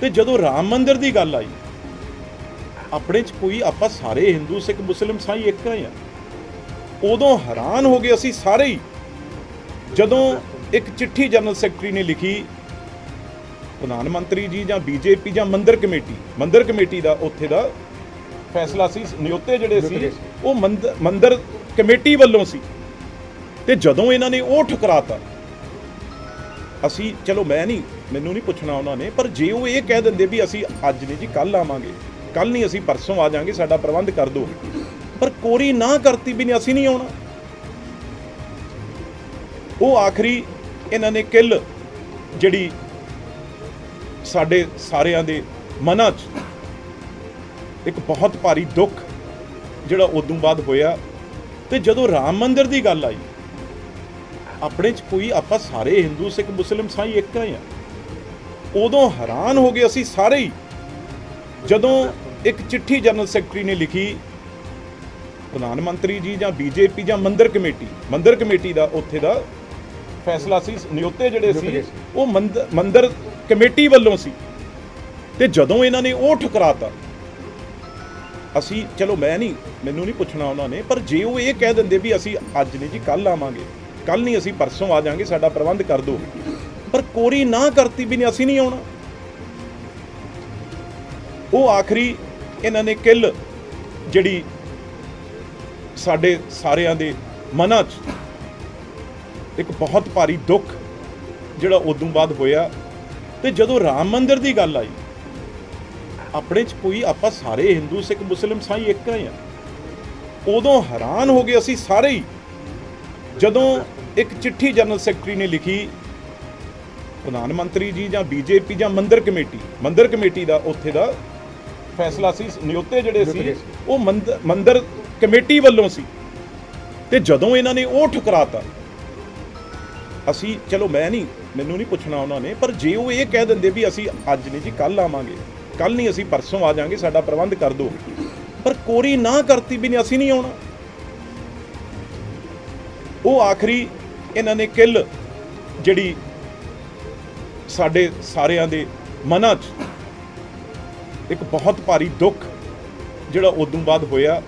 ਤੇ ਜਦੋਂ ਰਾਮ ਮੰਦਿਰ ਦੀ ਗੱਲ ਆਈ ਆਪਣੇ ਚ ਕੋਈ ਆਪਾਂ ਸਾਰੇ ਹਿੰਦੂ ਸਿੱਖ ਮੁਸਲਿਮ ਸਾਈ ਇੱਕ ਆ। ਉਦੋਂ ਹੈਰਾਨ ਹੋ ਗਏ ਅਸੀਂ ਸਾਰੇ ਹੀ। ਜਦੋਂ ਇੱਕ ਚਿੱਠੀ ਜਨਰਲ ਸੈਕਟਰੀ ਨੇ ਲਿਖੀ ਪ੍ਰਧਾਨ ਮੰਤਰੀ ਜੀ ਜਾਂ ਬੀਜੇਪੀ ਜਾਂ ਮੰਦਰ ਕਮੇਟੀ ਮੰਦਰ ਕਮੇਟੀ ਦਾ ਉੱਥੇ ਦਾ ਫੈਸਲਾ ਸੀ ਨਿਯੁਕਤੇ ਜਿਹੜੇ ਸੀ। ਉਹ ਮੰਦ- ਮੰਦਰ ਕਮੇਟੀ ਵੱਲੋਂ ਸੀ। ਤੇ ਜਦੋਂ ਇਹਨਾਂ ਨੇ ਉਹ ਠੁਕਰਾਤਾ ਅਸੀਂ ਚਲੋ ਮੈਂ ਨਹੀਂ ਮੈਨੂੰ ਨਹੀਂ ਪੁੱਛਣਾ ਉਹਨਾਂ ਨੇ, ਪਰ ਜੇ ਉਹ ਇਹ ਕਹਿ ਦਿੰਦੇ ਵੀ ਅਸੀਂ ਅੱਜ ਨਹੀਂ ਜੀ ਕੱਲ ਆਵਾਂਗੇ ਕੱਲ ਨਹੀਂ ਅਸੀਂ ਪਰਸੋਂ ਆ ਜਾਾਂਗੇ, ਸਾਡਾ ਪ੍ਰਬੰਧ ਕਰ ਦਿਓ। ਪਰ ਕੋਰੀ ਨਾ ਕਰਤੀ ਵੀ ਨਹੀਂ, ਅਸੀਂ ਨਹੀਂ ਆਉਣਾ। ਉਹ ਆਖਰੀ ਇਹਨਾਂ ਨੇ ਕਿੱਲ ਜਿਹੜੀ ਸਾਡੇ ਸਾਰਿਆਂ ਦੇ ਮਨਾਂ 'ਚ ਇੱਕ ਬਹੁਤ ਭਾਰੀ ਦੁੱਖ ਜਿਹੜਾ ਉਦੋਂ ਬਾਅਦ ਹੋਇਆ। ਤੇ ਜਦੋਂ ਰਾਮ ਮੰਦਿਰ ਦੀ ਗੱਲ ਆਈ, ਆਪਣੇ ਚ ਕੋਈ, ਆਪਾਂ ਸਾਰੇ ਹਿੰਦੂ, ਸਿੱਖ, ਮੁਸਲਿਮ ਸਾਈ ਇੱਕ ਆ। ਉਦੋਂ ਹੈਰਾਨ ਹੋ ਗਏ ਅਸੀਂ ਸਾਰੇ ਹੀ ਜਦੋਂ ਇੱਕ ਚਿੱਠੀ ਜਨਰਲ ਸੈਕਟਰੀ ਨੇ ਲਿਖੀ ਪ੍ਰਧਾਨ ਮੰਤਰੀ ਜੀ ਜਾਂ ਬੀਜੇਪੀ ਜਾਂ ਮੰਦਰ ਕਮੇਟੀ ਮੰਦਰ ਕਮੇਟੀ ਦਾ ਉੱਥੇ ਦਾ ਫੈਸਲਾ ਸੀ ਨਿਯੁਕਤੇ ਜਿਹੜੇ ਸੀ ਉਹ ਮੰਦ- ਮੰਦਰ ਕਮੇਟੀ ਵੱਲੋਂ ਸੀ। ਤੇ ਜਦੋਂ ਇਹਨਾਂ ਨੇ ਉਹ ਠੁਕਰਾਤਾ ਅਸੀਂ ਚਲੋ ਮੈਂ ਨਹੀਂ ਮੈਨੂੰ ਨਹੀਂ ਪੁੱਛਣਾ ਉਹਨਾਂ ਨੇ ਪਰ ਜੇ ਉਹ ਇਹ ਕਹਿ ਦਿੰਦੇ ਵੀ ਅਸੀਂ ਅੱਜ ਨਹੀਂ ਜੀ ਕੱਲ ਆਵਾਂਗੇ ਕੱਲ ਨਹੀਂ ਅਸੀਂ ਪਰਸੋਂ ਆ ਜਾਾਂਗੇ ਸਾਡਾ ਪ੍ਰਬੰਧ ਕਰ ਦਿਓ। ਪਰ ਕੋਰੀ ਨਾ ਕਰਤੀ ਵੀ ਨਹੀਂ, ਅਸੀਂ ਨਹੀਂ ਆਉਣਾ। ਉਹ ਆਖਰੀ ਇਹਨਾਂ ਨੇ ਕਿੱਲ ਜਿਹੜੀ ਸਾਡੇ ਸਾਰਿਆਂ ਦੇ ਮਨਾਂ 'ਚ ਇੱਕ ਬਹੁਤ ਭਾਰੀ ਦੁੱਖ ਜਿਹੜਾ ਉਦੋਂ ਬਾਅਦ ਹੋਇਆ। ਤੇ ਜਦੋਂ ਰਾਮ ਮੰਦਿਰ ਦੀ ਗੱਲ ਆਈ, ਆਪਣੇ ਚ ਕੋਈ ਆਪਾਂ ਸਾਰੇ ਹਿੰਦੂ, ਸਿੱਖ, ਮੁਸਲਿਮ ਸਾਈ ਇੱਕ ਆ। ਉਦੋਂ ਹੈਰਾਨ ਹੋ ਗਏ ਅਸੀਂ ਸਾਰੇ ਹੀ। ਜਦੋਂ ਇੱਕ ਚਿੱਠੀ ਜਨਰਲ ਸੈਕਟਰੀ ਨੇ ਲਿਖੀ ਪ੍ਰਧਾਨ ਮੰਤਰੀ ਜੀ ਜਾਂ ਬੀਜੇਪੀ ਜਾਂ ਮੰਦਰ ਕਮੇਟੀ ਮੰਦਰ ਕਮੇਟੀ ਦਾ ਉੱਥੇ ਦਾ ਫੈਸਲਾ ਸੀ ਨਿਯੁਕਤੇ ਜਿਹੜੇ ਸੀ ਉਹ ਮੰਦ- ਮੰਦਰ ਕਮੇਟੀ ਵੱਲੋਂ ਸੀ। ਤੇ ਜਦੋਂ ਇਹਨਾਂ ਨੇ ਉਹ ਠੁਕਰਾਤਾ ਅਸੀਂ ਚਲੋ ਮੈਂ ਨਹੀਂ ਮੈਨੂੰ ਨਹੀਂ ਪੁੱਛਣਾ ਉਹਨਾਂ ਨੇ ਪਰ ਜੇ ਉਹ ਇਹ ਕਹਿ ਦਿੰਦੇ ਵੀ ਅਸੀਂ ਅੱਜ ਨਹੀਂ ਜੀ ਕੱਲ ਆਵਾਂਗੇ ਕੱਲ ਨਹੀਂ ਅਸੀਂ ਪਰਸੋਂ ਆ ਜਾਾਂਗੇ ਸਾਡਾ ਪ੍ਰਬੰਧ ਕਰ ਦਿਓ। ਪਰ ਕੋਰੀ ਨਾ ਕਰਤੀ ਵੀ ਨਹੀਂ ਅਸੀਂ ਨਹੀਂ ਆਉਣਾ। ਉਹ ਆਖਰੀ ਇਹਨਾਂ ਨੇ ਕਿੱਲ ਜਿਹੜੀ ਸਾਡੇ ਸਾਰਿਆਂ ਦੇ ਮਨਾਂ 'ਚ ਇੱਕ ਬਹੁਤ ਭਾਰੀ ਦੁੱਖ ਜਿਹੜਾ ਉਦੋਂ ਬਾਅਦ ਹੋਇਆ।